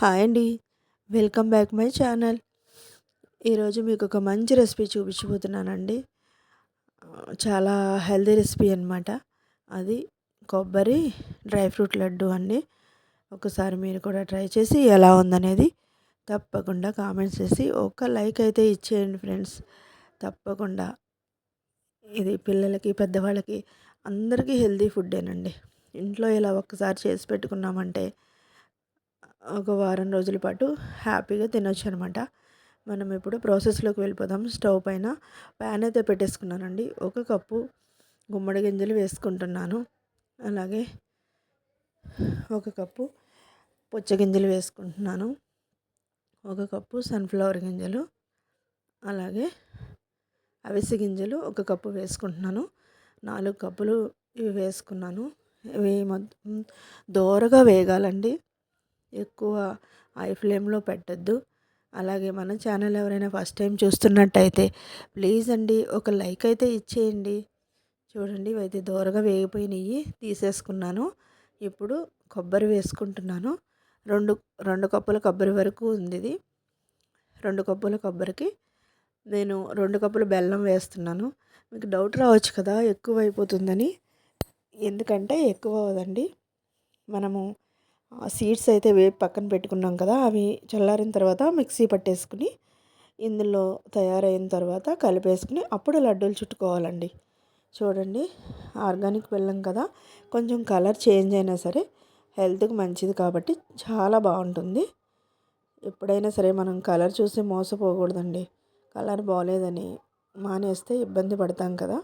Hi అండి. Welcome back my channel. ఈరోజు మీకు ఒక మంచి రెసిపీ చూపించబోతున్నానండి. చాలా హెల్దీ రెసిపీ అనమాట అది కొబ్బరి డ్రై ఫ్రూట్ లడ్డు అండి. ఒకసారి మీరు కూడా ట్రై చేసి ఎలా ఉందనేది తప్పకుండా కామెంట్స్ చేసి ఒక లైక్ అయితే ఇచ్చేయండి ఫ్రెండ్స్. తప్పకుండా. ఇది పిల్లలకి పెద్దవాళ్ళకి అందరికీ హెల్దీ ఫుడ్డేనండి. ఇంట్లో ఇలా ఒక్కసారి చేసి పెట్టుకున్నామంటే ఒక వారం రోజుల పాటు హ్యాపీగా తినొచ్చు అనమాట మనం ఇప్పుడు ప్రాసెస్లోకి వెళ్ళిపోదాం. స్టవ్ పైన ప్యాన్ అయితే పెట్టేసుకున్నానండి. ఒక కప్పు గుమ్మడి గింజలు వేసుకుంటున్నాను. అలాగే ఒక కప్పు పుచ్చ గింజలు వేసుకుంటున్నాను. ఒక కప్పు సన్ఫ్లవర్ గింజలు. అలాగే అవిసె గింజలు ఒక కప్పు వేసుకుంటున్నాను. నాలుగు కప్పులు ఇవి వేసుకున్నాను. ఇవి మొత్తం దోరగా వేగాలండి. ఎక్కువ హై ఫ్లేమ్లో పెట్టద్దు. అలాగే మన ఛానల్ ఎవరైనా ఫస్ట్ టైం చూస్తున్నట్టయితే ప్లీజ్ అండి ఒక లైక్ అయితే ఇచ్చేయండి. చూడండి అయితే దూరగా వేగిపోయినవి తీసేసుకున్నాను. ఇప్పుడు కొబ్బరి వేసుకుంటున్నాను. రెండు రెండు కప్పుల కొబ్బరి వరకు ఉంది ఇది. రెండు కప్పుల కొబ్బరికి నేను రెండు కప్పులు బెల్లం వేస్తున్నాను. మీకు డౌట్ రావచ్చు కదా ఎక్కువ అయిపోతుందని ఎందుకంటే ఎక్కువ అవ్వదండి. మనము సీడ్స్ అయితే వేపు పక్కన పెట్టుకున్నాం కదా అవి చల్లారిన తర్వాత మిక్సీ పట్టేసుకుని ఇందులో తయారైన తర్వాత కలిపేసుకుని అప్పుడు లడ్డూలు చుట్టుకోవాలండి. చూడండి ఆర్గానిక్ బెల్లం కదా కొంచెం కలర్ చేంజ్ అయినా సరే హెల్త్కి మంచిది కాబట్టి చాలా బాగుంటుంది. ఎప్పుడైనా సరే మనం కలర్ చూసి మోసపోకూడదండి. కలర్ బాగాలేదని మానేస్తే ఇబ్బంది పడతాం కదా.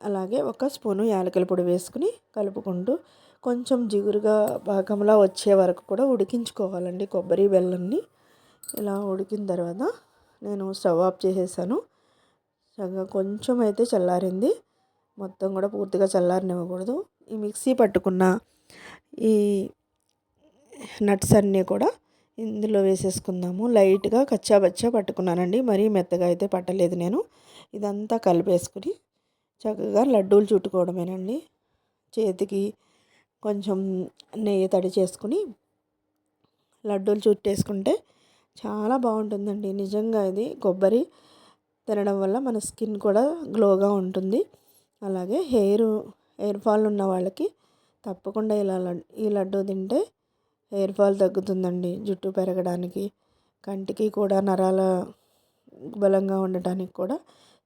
అలాగే ఒక స్పూను యాలకల పొడి వేసుకుని కలుపుకుంటూ కొంచెం జిగురుగా పాకంలా వచ్చే వరకు కూడా ఉడికించుకోవాలండి కొబ్బరి బెల్లంని. ఇలా ఉడికిన తర్వాత నేను స్టవ్ ఆఫ్ చేసేసాను. చక్కగా కొంచెం అయితే చల్లారింది. మొత్తం కూడా పూర్తిగా చల్లారనివ్వకూడదు. ఈ మిక్సీ పట్టుకున్న ఈ నట్స్ అన్నీ కూడా ఇందులో వేసేసుకుందాము. లైట్గా కచ్చాబచ్చా పట్టుకున్నానండి. మరీ మెత్తగా అయితే పట్టలేదు నేను. ఇదంతా కలిపేసుకుని చక్కగా లడ్డూలు చుట్టుకోవడమేనండి. చేతికి కొంచెం నెయ్యి తడి చేసుకుని లడ్డూలు చుట్టేసుకుంటే చాలా బాగుంటుందండి. నిజంగా ఇది కొబ్బరి తినడం వల్ల మన స్కిన్ కూడా గ్లోగా ఉంటుంది. అలాగే హెయిర్ హెయిర్ ఫాల్ ఉన్న వాళ్ళకి తప్పకుండా ఇలా ఈ లడ్డు తింటే హెయిర్ ఫాల్ తగ్గుతుందండి జుట్టు పెరగడానికి. కంటికి కూడా నరాల బలంగా ఉండటానికి కూడా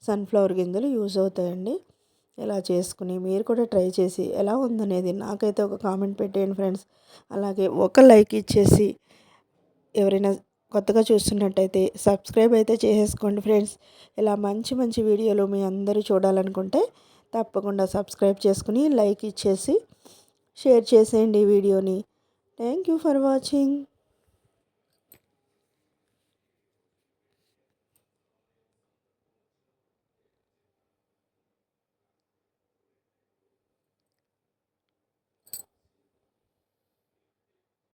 సన్ఫ్లవర్ గింజలు యూజ్ అవుతాయండి. ఇలా చేసుకుని మీరు కూడా ట్రై చేసి ఎలా ఉందనేది నాకైతే ఒక కామెంట్ పెట్టేయండి ఫ్రెండ్స్. అలాగే ఒక లైక్ ఇచ్చేసి ఎవరైనా కొత్తగా చూస్తున్నట్టయితే సబ్స్క్రైబ్ అయితే చేసేసుకోండి ఫ్రెండ్స్. ఇలా మంచి మంచి వీడియోలు మీ అందరూ చూడాలనుకుంటే తప్పకుండా సబ్స్క్రైబ్ చేసుకుని లైక్ ఇచ్చేసి షేర్ చేసేయండి ఈ వీడియోని. Thank you for watching.